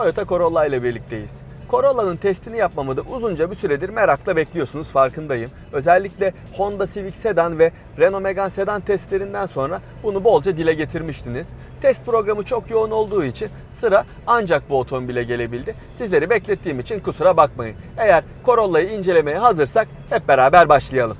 Toyota Corolla ile birlikteyiz. Corolla'nın testini yapmamı da uzunca bir süredir merakla bekliyorsunuz farkındayım. Özellikle Honda Civic Sedan ve Renault Megane Sedan testlerinden sonra bunu bolca dile getirmiştiniz. Test programı çok yoğun olduğu için sıra ancak bu otomobile gelebildi. Sizleri beklettiğim için kusura bakmayın. Eğer Corolla'yı incelemeye hazırsak hep beraber başlayalım.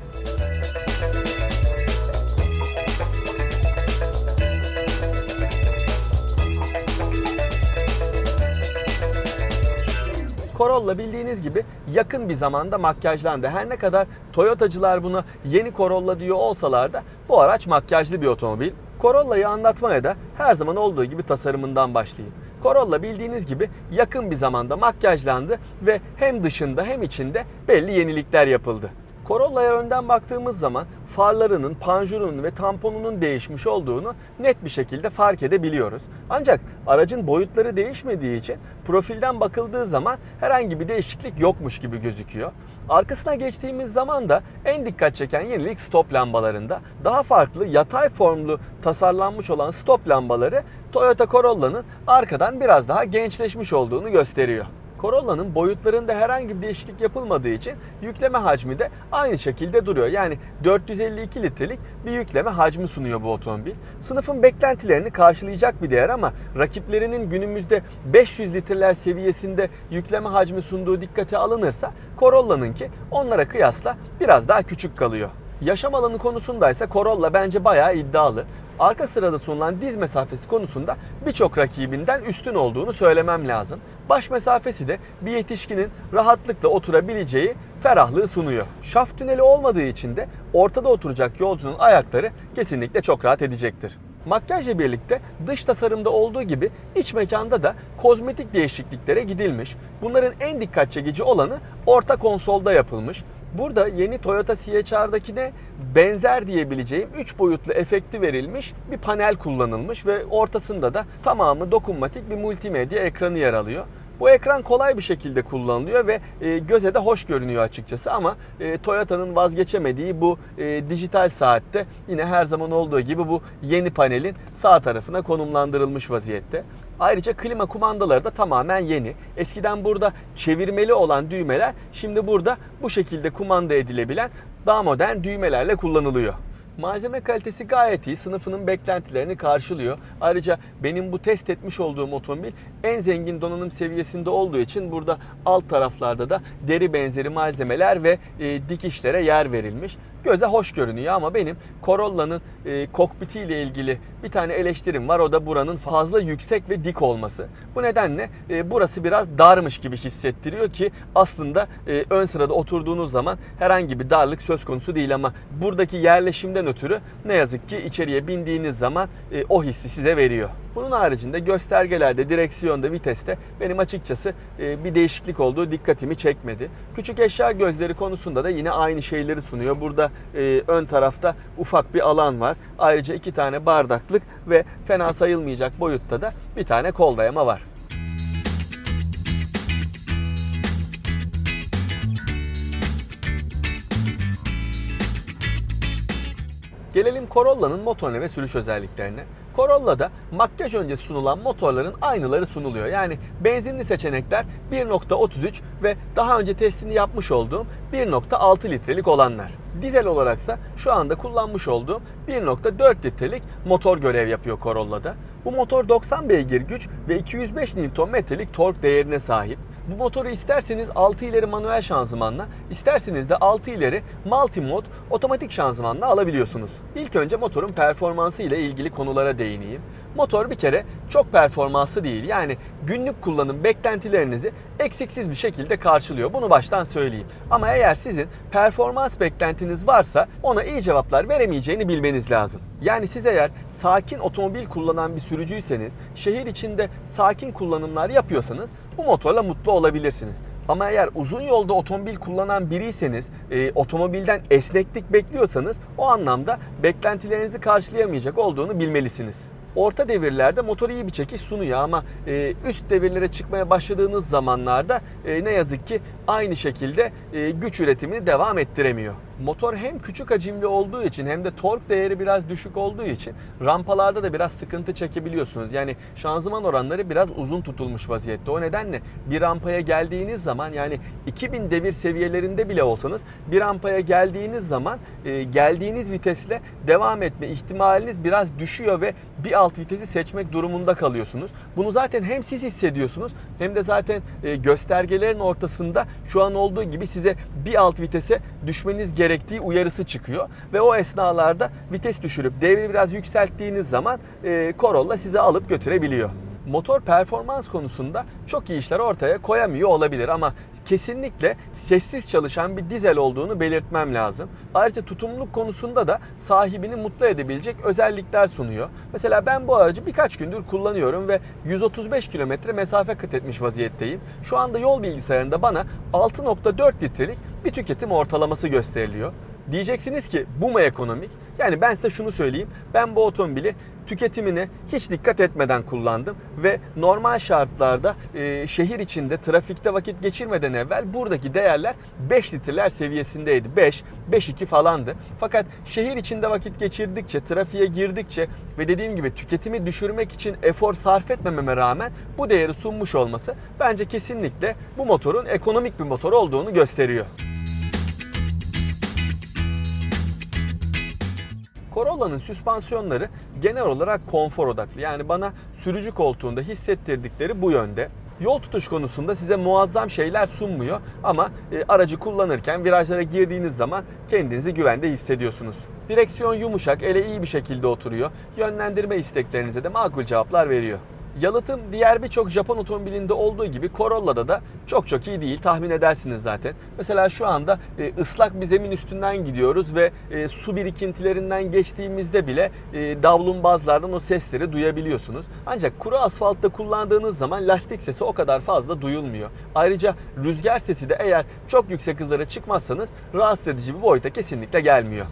Corolla bildiğiniz gibi yakın bir zamanda makyajlandı. Her ne kadar Toyotacılar buna yeni Corolla diyor olsalar da bu araç makyajlı bir otomobil. Corolla'yı anlatmaya da her zaman olduğu gibi tasarımından başlayayım. Corolla bildiğiniz gibi yakın bir zamanda makyajlandı ve hem dışında hem içinde belli yenilikler yapıldı. Corolla'ya önden baktığımız zaman farlarının, panjurunun ve tamponunun değişmiş olduğunu net bir şekilde fark edebiliyoruz. Ancak aracın boyutları değişmediği için profilden bakıldığı zaman herhangi bir değişiklik yokmuş gibi gözüküyor. Arkasına geçtiğimiz zaman da en dikkat çeken yenilik stop lambalarında. Daha farklı yatay formlu tasarlanmış olan stop lambaları Toyota Corolla'nın arkadan biraz daha gençleşmiş olduğunu gösteriyor. Corolla'nın boyutlarında herhangi bir değişiklik yapılmadığı için yükleme hacmi de aynı şekilde duruyor. Yani 452 litrelik bir yükleme hacmi sunuyor bu otomobil. Sınıfın beklentilerini karşılayacak bir değer ama rakiplerinin günümüzde 500 litreler seviyesinde yükleme hacmi sunduğu dikkate alınırsa Corolla'nınki onlara kıyasla biraz daha küçük kalıyor. Yaşam alanı konusundaysa Corolla bence bayağı iddialı. Arka sırada sunulan diz mesafesi konusunda birçok rakibinden üstün olduğunu söylemem lazım. Baş mesafesi de bir yetişkinin rahatlıkla oturabileceği ferahlığı sunuyor. Şaft tüneli olmadığı için de ortada oturacak yolcunun ayakları kesinlikle çok rahat edecektir. Makyajla birlikte dış tasarımda olduğu gibi iç mekanda da kozmetik değişikliklere gidilmiş. Bunların en dikkat çekici olanı orta konsolda yapılmış. Burada yeni Toyota CHR'dakine benzer diyebileceğim 3 boyutlu efekti verilmiş bir panel kullanılmış ve ortasında da tamamı dokunmatik bir multimedya ekranı yer alıyor. Bu ekran kolay bir şekilde kullanılıyor ve e, göze de hoş görünüyor açıkçası ama e, Toyota'nın vazgeçemediği bu e, dijital saatte yine her zaman olduğu gibi bu yeni panelin sağ tarafına konumlandırılmış vaziyette. Ayrıca klima kumandaları da tamamen yeni. Eskiden burada çevirmeli olan düğmeler şimdi burada bu şekilde kumanda edilebilen daha modern düğmelerle kullanılıyor. Malzeme kalitesi gayet iyi. Sınıfının beklentilerini karşılıyor. Ayrıca benim bu test etmiş olduğum otomobil en zengin donanım seviyesinde olduğu için burada alt taraflarda da deri benzeri malzemeler ve e, dikişlere yer verilmiş. Göze hoş görünüyor ama benim Corolla'nın e, kokpitiyle ilgili bir tane eleştirim var. O da buranın fazla yüksek ve dik olması. Bu nedenle e, burası biraz darmış gibi hissettiriyor ki aslında e, ön sırada oturduğunuz zaman herhangi bir darlık söz konusu değil ama buradaki yerleşimden ötürü ne yazık ki içeriye bindiğiniz zaman e, o hissi size veriyor. Bunun haricinde göstergelerde, direksiyonda, viteste benim açıkçası e, bir değişiklik olduğu dikkatimi çekmedi. Küçük eşya gözleri konusunda da yine aynı şeyleri sunuyor. Burada e, ön tarafta ufak bir alan var. Ayrıca iki tane bardaklık ve fena sayılmayacak boyutta da bir tane kol dayama var. Gelelim Corolla'nın motorine ve sürüş özelliklerine. Corolla'da makyaj öncesi sunulan motorların aynıları sunuluyor. Yani benzinli seçenekler 1.33 ve daha önce testini yapmış olduğum 1.6 litrelik olanlar. Dizel olaraksa şu anda kullanmış olduğum 1.4 litrelik motor görev yapıyor Corolla'da. Bu motor 90 beygir güç ve 205 Nm'lik tork değerine sahip. Bu motoru isterseniz 6 ileri manuel şanzımanla, isterseniz de 6 ileri multi mod otomatik şanzımanla alabiliyorsunuz. İlk önce motorun performansı ile ilgili konulara değineyim. Motor bir kere çok performanslı değil. Yani günlük kullanım beklentilerinizi eksiksiz bir şekilde karşılıyor. Bunu baştan söyleyeyim. Ama eğer sizin performans beklentiniz varsa ona iyi cevaplar veremeyeceğini bilmeniz lazım. Yani siz eğer sakin otomobil kullanan bir sürücüyseniz, şehir içinde sakin kullanımlar yapıyorsanız bu motorla mutlu olabilirsiniz. Ama eğer uzun yolda otomobil kullanan biriyseniz, e, otomobilden esneklik bekliyorsanız o anlamda beklentilerinizi karşılayamayacak olduğunu bilmelisiniz. Orta devirlerde motor iyi bir çekiş sunuyor ama e, üst devirlere çıkmaya başladığınız zamanlarda e, ne yazık ki aynı şekilde e, güç üretimini devam ettiremiyor. Motor hem küçük hacimli olduğu için hem de tork değeri biraz düşük olduğu için rampalarda da biraz sıkıntı çekebiliyorsunuz. Yani şanzıman oranları biraz uzun tutulmuş vaziyette. O nedenle bir rampaya geldiğiniz zaman yani 2000 devir seviyelerinde bile olsanız bir rampaya geldiğiniz zaman e, geldiğiniz vitesle devam etme ihtimaliniz biraz düşüyor ve bir alt vitesi seçmek durumunda kalıyorsunuz. Bunu zaten hem siz hissediyorsunuz hem de zaten e, göstergelerin ortasında şu an olduğu gibi size bir alt vitese düşmeniz gerektiği uyarısı çıkıyor. Ve o esnalarda vites düşürüp devri biraz yükselttiğiniz zaman e, Corolla sizi alıp götürebiliyor motor performans konusunda çok iyi işler ortaya koyamıyor olabilir ama kesinlikle sessiz çalışan bir dizel olduğunu belirtmem lazım. Ayrıca tutumluluk konusunda da sahibini mutlu edebilecek özellikler sunuyor. Mesela ben bu aracı birkaç gündür kullanıyorum ve 135 kilometre mesafe kat etmiş vaziyetteyim. Şu anda yol bilgisayarında bana 6.4 litrelik bir tüketim ortalaması gösteriliyor. Diyeceksiniz ki bu mu ekonomik? Yani ben size şunu söyleyeyim. Ben bu otomobili tüketimine hiç dikkat etmeden kullandım ve normal şartlarda e, şehir içinde trafikte vakit geçirmeden evvel buradaki değerler 5 litreler seviyesindeydi. 5, 5.2 falandı. Fakat şehir içinde vakit geçirdikçe, trafiğe girdikçe ve dediğim gibi tüketimi düşürmek için efor sarf etmememe rağmen bu değeri sunmuş olması bence kesinlikle bu motorun ekonomik bir motor olduğunu gösteriyor. Corolla'nın süspansiyonları genel olarak konfor odaklı. Yani bana sürücü koltuğunda hissettirdikleri bu yönde. Yol tutuş konusunda size muazzam şeyler sunmuyor ama e, aracı kullanırken virajlara girdiğiniz zaman kendinizi güvende hissediyorsunuz. Direksiyon yumuşak, ele iyi bir şekilde oturuyor. Yönlendirme isteklerinize de makul cevaplar veriyor. Yalıtım diğer birçok Japon otomobilinde olduğu gibi Corolla'da da çok çok iyi değil tahmin edersiniz zaten. Mesela şu anda e, ıslak bir zemin üstünden gidiyoruz ve e, su birikintilerinden geçtiğimizde bile e, davlumbazlardan o sesleri duyabiliyorsunuz. Ancak kuru asfaltta kullandığınız zaman lastik sesi o kadar fazla duyulmuyor. Ayrıca rüzgar sesi de eğer çok yüksek hızlara çıkmazsanız rahatsız edici bir boyuta kesinlikle gelmiyor.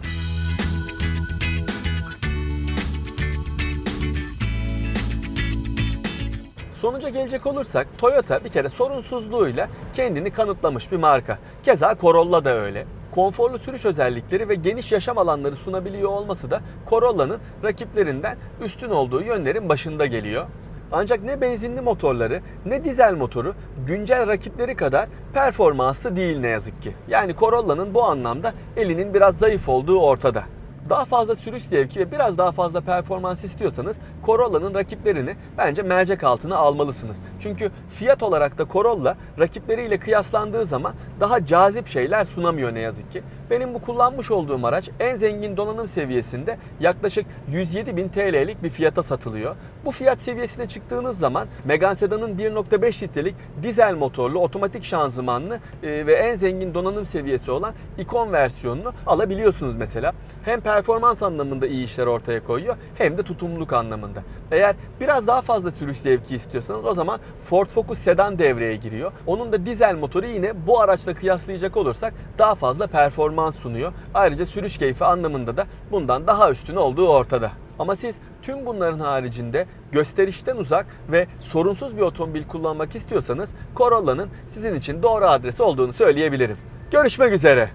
Sonuca gelecek olursak Toyota bir kere sorunsuzluğuyla kendini kanıtlamış bir marka. Keza Corolla da öyle. Konforlu sürüş özellikleri ve geniş yaşam alanları sunabiliyor olması da Corolla'nın rakiplerinden üstün olduğu yönlerin başında geliyor. Ancak ne benzinli motorları ne dizel motoru güncel rakipleri kadar performanslı değil ne yazık ki. Yani Corolla'nın bu anlamda elinin biraz zayıf olduğu ortada. Daha fazla sürüş zevki ve biraz daha fazla performans istiyorsanız Corolla'nın rakiplerini bence mercek altına almalısınız. Çünkü fiyat olarak da Corolla rakipleriyle kıyaslandığı zaman daha cazip şeyler sunamıyor ne yazık ki. Benim bu kullanmış olduğum araç en zengin donanım seviyesinde yaklaşık 107 bin TL'lik bir fiyata satılıyor. Bu fiyat seviyesine çıktığınız zaman Megane Sedan'ın 1.5 litrelik dizel motorlu otomatik şanzımanlı e, ve en zengin donanım seviyesi olan ikon versiyonunu alabiliyorsunuz mesela. Hem performans anlamında iyi işler ortaya koyuyor hem de tutumluluk anlamında. Eğer biraz daha fazla sürüş zevki istiyorsanız o zaman Ford Focus sedan devreye giriyor. Onun da dizel motoru yine bu araçla kıyaslayacak olursak daha fazla performans sunuyor. Ayrıca sürüş keyfi anlamında da bundan daha üstün olduğu ortada. Ama siz tüm bunların haricinde gösterişten uzak ve sorunsuz bir otomobil kullanmak istiyorsanız Corolla'nın sizin için doğru adresi olduğunu söyleyebilirim. Görüşmek üzere.